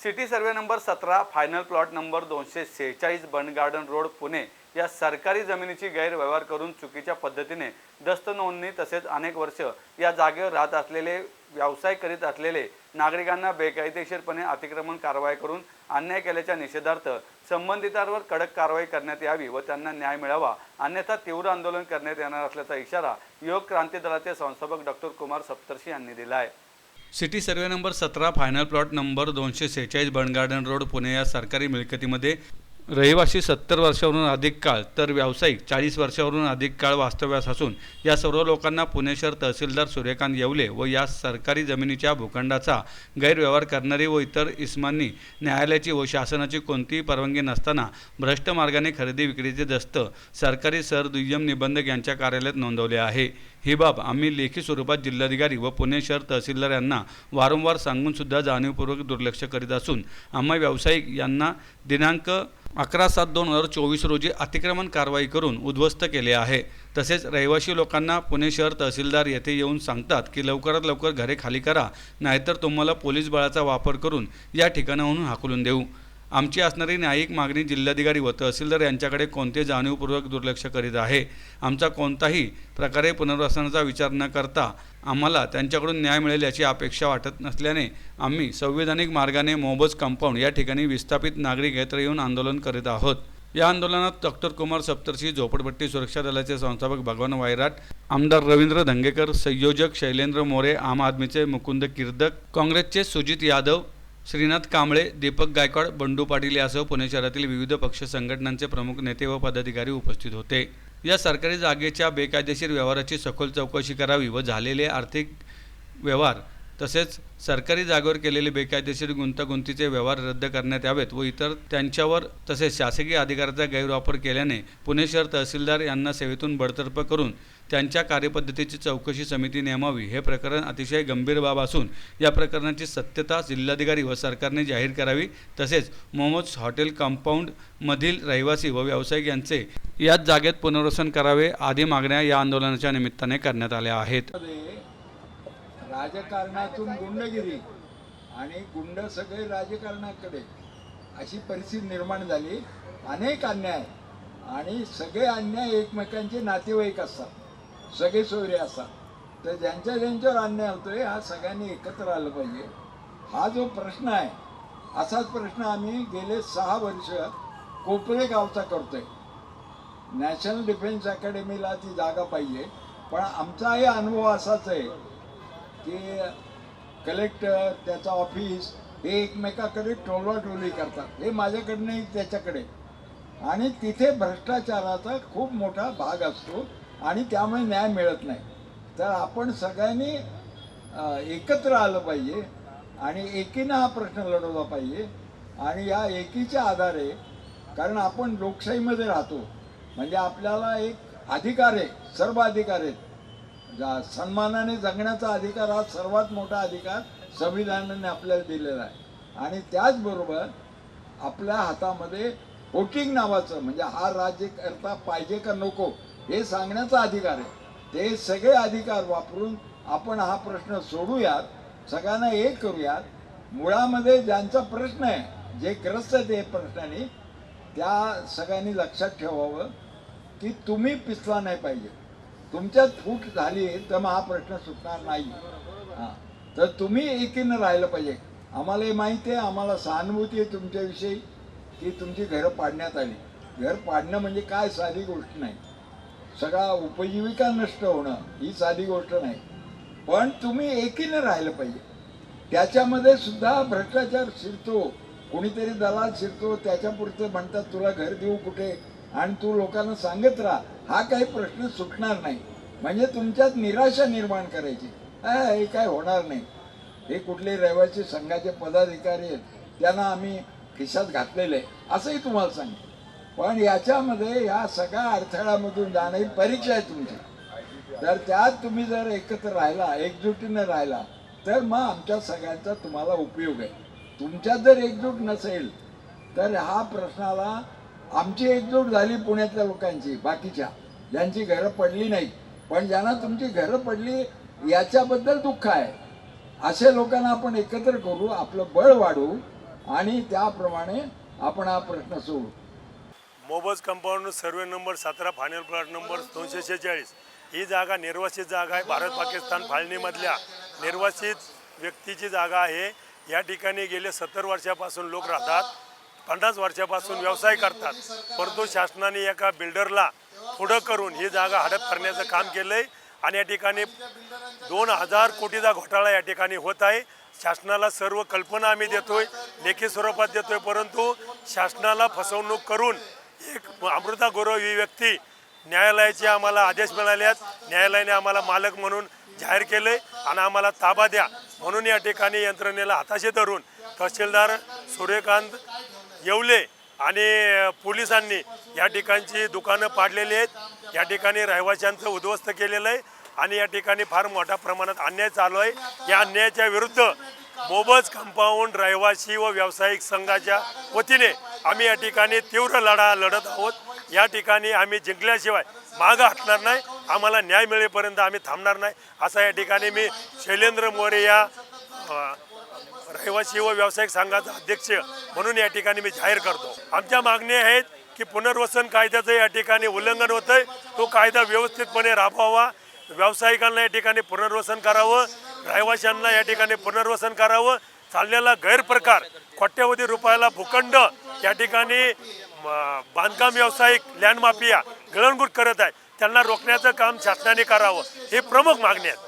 City survey number सतरा final plot number दोनशे सेहेचाळीस बंड गार्डन रोड पुणे या सरकारी जमिनीची गैरव्यवहार करून चुकीच्या पद्धतीने दस्त नोंदणी तसेच अनेक वर्ष या जागेवर राहत असलेले व्यवसाय करीत असलेले नागरिकांना बेकायदेशीरपणे अतिक्रमण कारवाई करून अन्याय केल्याच्या निषेधार्थ संबंधितांवर कडक कारवाई करण्यात यावी व त्यांना न्याय मिळावा अन्यथा तीव्र आंदोलन करण्यात येणार असल्याचा इशारा योग क्रांती दलाचे संस्थापक डॉक्टर कुमार सप्तर्षी यांनी दिला आहे सिटी सर्वे नंबर सतरा फायनल प्लॉट नंबर दोनशे सेहेचाळीस बन गार्डन रोड पुणे या सरकारी मिळकतीमध्ये रहिवासी सत्तर वर्षावरून अधिक काळ तर व्यावसायिक चाळीस वर्षावरून अधिक काळ वास्तव्यास असून या सर्व लोकांना पुणे शहर तहसीलदार सूर्यकांत येवले व या सरकारी जमिनीच्या भूखंडाचा गैरव्यवहार करणारी व इतर इस्मांनी न्यायालयाची व शासनाची कोणतीही परवानगी नसताना भ्रष्ट मार्गाने खरेदी विक्रीचे दस्त सरकारी सर दुय्यम निबंधक यांच्या कार्यालयात नोंदवले आहे. ही बाब आम्ही लेखी स्वरूपात जिल्हाधिकारी व पुणे शहर तहसीलदार यांना वारंवार सांगूनसुद्धा जाणीवपूर्वक दुर्लक्ष करीत असून आम्हा व्यावसायिक यांना दिनांक अकरा सात दोन हजार चोवीस रोजी अतिक्रमण कारवाई करून उद्ध्वस्त केले आहे. तसेच रहिवासी लोकांना पुणे शहर तहसीलदार येथे येऊन सांगतात की लवकरात लवकर घरे खाली करा नाहीतर तुम्हाला पोलीस बळाचा वापर करून या ठिकाणाहून हाकलून देऊ. आमची असणारी न्यायिक मागणी जिल्हाधिकारी व तहसीलदार यांच्याकडे कोणते जाणीवपूर्वक दुर्लक्ष करीत आहे? आमचा कोणताही प्रकारे पुनर्वसनाचा विचार न करता आम्हाला त्यांच्याकडून न्याय मिळेल याची अपेक्षा वाटत नसल्याने आम्ही संविधानिक मार्गाने मोबज कंपाऊंड या ठिकाणी विस्थापित नागरिक एकत्र येऊन आंदोलन करीत आहोत. या आंदोलनात डॉक्टर कुमार सप्तर्षी झोपडपट्टी सुरक्षा दलाचे संस्थापक भगवान वायराट आमदार रवींद्र धंगेकर संयोजक शैलेंद्र मोरे आम आदमीचे मुकुंद किर्दक काँग्रेसचे सुजित यादव श्रीनाथ कांबळे दीपक गायकवाड बंडू पाटील यासह पुणे शहरातील विविध पक्ष संघटनांचे प्रमुख नेते व पदाधिकारी उपस्थित होते. या सरकारी जागेच्या बेकायदेशीर व्यवहाराची सखोल चौकशी करावी व झालेले आर्थिक व्यवहार तसेच सरकारी जागेवर केलेले बेकायदेशीर गुंतागुंतीचे व्यवहार रद्द करण्यात यावेत व इतर त्यांच्यावर तसेच शासकीय अधिकाराचा गैरवापर केल्याने पुणे शहर तहसीलदार यांना सेवेतून बडतर्फ करून त्यांच्या कार्यपद्धतीची चौकशी समिती नेमावी हे प्रकरण अतिशय गंभीर बाब असून या प्रकरणाची सत्यता जिल्हाधिकारी व सरकारने जाहीर करावी. तसेच मोमोज हॉटेल कंपाऊंडमधील रहिवासी व व्यावसायिक यांचे याच जागेत पुनर्वसन करावे आदी मागण्या या आंदोलनाच्या निमित्ताने करण्यात आल्या आहेत. राजकारणातून गुंडगिरी आणि गुंड सगळे राजकारणाकडे अशी परिस्थिती निर्माण झाली. अनेक अन्याय आणि सगळे अन्याय एकमेकांचे नातेवाईक असतात. सगळे सोयरे असतात. तर ज्यांच्या ज्यांच्यावर अन्याय होतोय हा सगळ्यांनी एकत्र आलं पाहिजे. हा जो प्रश्न आहे असाच प्रश्न आम्ही गेले सहा वर्ष कोपरे गावचा करतोय. नॅशनल डिफेन्स अकॅडमीला ती जागा पाहिजे. पण आमचाही अनुभव असाच आहे की कलेक्टर त्याचा ऑफिस हे एकमेकाकडे टोलवाटोली करतात. हे माझ्याकडनंही त्याच्याकडे. आणि तिथे भ्रष्टाचाराचा खूप मोठा भाग असतो आणि त्यामुळे न्याय मिळत नाही. तर आपण सगळ्यांनी एकत्र आलं पाहिजे आणि एकीनं हा प्रश्न लढवला पाहिजे. आणि या एकीच्या आधारे कारण आपण लोकशाहीमध्ये राहतो म्हणजे आपल्याला एक अधिकार आहे सर्व अधिकार आहेत जा- सन्मानाने जगण्याचा अधिकार हा सर्वात मोठा अधिकार संविधानाने आपल्याला दिलेला आहे. आणि त्याचबरोबर आपल्या हातामध्ये वोटिंग नावाचं म्हणजे हा राज्यकर्ता पाहिजे का नको हे सांगण्याचा अधिकार आहे. ते सगळे अधिकार वापरून आपण हा प्रश्न सोडूयात. सगळ्यांना एक करूयात. मुळामध्ये ज्यांचा प्रश्न आहे जे ग्रस्त आहेत हे प्रश्नाने त्या सगळ्यांनी लक्षात ठेवावं की तुम्ही पिसला नाही पाहिजे. तुमच्यात फूट झाली तर मग हा प्रश्न सुटणार नाही. हां. तर तुम्ही एकीनं राहिलं पाहिजे. आम्हाला हे माहिती आहे आम्हाला सहानुभूती आहे तुमच्याविषयी की तुमची घरं पाडण्यात आली. घर पाडणं म्हणजे काय साधी गोष्ट नाही. सगळा उपजीविका नष्ट होणं ही साधी गोष्ट नाही. पण तुम्ही एकीनं राहिलं पाहिजे. त्याच्यामध्ये सुद्धा भ्रष्टाचार शिरतो. कोणीतरी दलाल शिरतो त्याच्यापुरतं म्हणतात तुला घर देऊ कुठे? आणि तू लोकांना सांगत राहा हा काही प्रश्न सुटणार नाही. म्हणजे तुमच्यात निराशा निर्माण करायची. हे काय होणार नाही. हे कुठले रहिवासी संघाचे पदाधिकारी आहेत त्यांना आम्ही खिशात घातलेले आहे असंही तुम्हाला सांगतो. पण याच्यामध्ये या सगळ्या अडथळ्यामधून जाणारी परीक्षा आहे तुमची. तर त्यात तुम्ही जर एकत्र राहिला एकजुटीनं राहिला तर मग आमच्या सगळ्यांचा तुम्हाला उपयोग आहे. तुमच्यात जर एकजूट नसेल तर हा प्रश्नाला आमची एकजूट झाली पुण्यातल्या लोकांची बाकीच्या. ज्यांची घरं पडली नाहीत पण ज्यांना तुमची घरं पडली याच्याबद्दल दुःख आहे. अशा लोकांना आपण एकत्र करू आपलं बळ वाढवू आणि त्याप्रमाणे आपण हा प्रश्न सोडू. मोबज कंपाऊंड सर्वे नंबर सतरा फायनल प्लॉट नंबर दोनशे शेहेचाळीस. ही जागा निर्वासित जागा आहे. भारत पाकिस्तान फाळणीमधल्या निर्वासित व्यक्तीची जागा आहे. या ठिकाणी गेले सत्तर वर्षापासून लोक राहतात. पन्नास वर्षापासून व्यवसाय करतात. परंतु शासनाने एका बिल्डरला पुढं करून ही जागा हडप करण्याचं काम केलं आहे आणि या ठिकाणी दोन हजार कोटीचा घोटाळा या ठिकाणी होत आहे. शासनाला सर्व कल्पना आम्ही देतोय लेखी स्वरूपात देतोय परंतु शासनाला फसवणूक करून एक अमृता गौरव ही व्यक्ती न्यायालयाचे आम्हाला आदेश मिळाले आहेत. न्यायालयाने आम्हाला मालक म्हणून जाहीर केले आणि आम्हाला ताबा द्या म्हणून या ठिकाणी यंत्रणेला हाताशी धरून तहसीलदार सूर्यकांत येवले आणि पोलिसांनी या ठिकाणची दुकानं पाडलेली आहेत. या ठिकाणी रहिवाशांचं उद्ध्वस्त केलेलं आहे आणि या ठिकाणी फार मोठ्या प्रमाणात अन्याय चालू आहे. या अन्यायाच्या विरुद्ध मोबज कंपाऊंड रहिवासी व व्यावसायिक संघाच्या वतीने आम्ही या ठिकाणी तीव्र लढा लढत आहोत. या ठिकाणी आम्ही जिंकल्याशिवाय मागं हटणार नाही. आम्हाला न्याय मिळेपर्यंत आम्ही थांबणार नाही. असा या ठिकाणी मी शैलेंद्र मोरे या रहिवासी व व्यावसायिक संघाचा अध्यक्ष म्हणून या ठिकाणी मी जाहीर करतो. आमच्या मागण्या आहेत की पुनर्वसन कायद्याचं या ठिकाणी उल्लंघन होतंय. तो कायदा व्यवस्थितपणे राबवावा. व्यावसायिकांना या ठिकाणी पुनर्वसन करावं. रहिवाशांना या ठिकाणी पुनर्वसन करावं. चाललेला गैरप्रकार कोट्यवधी रुपयाला भूखंड या ठिकाणी बांधकाम व्यावसायिक लँड माफिया करत आहे. त्यांना रोखण्याचं काम शासनाने करावं. हे प्रमुख मागणी आहेत.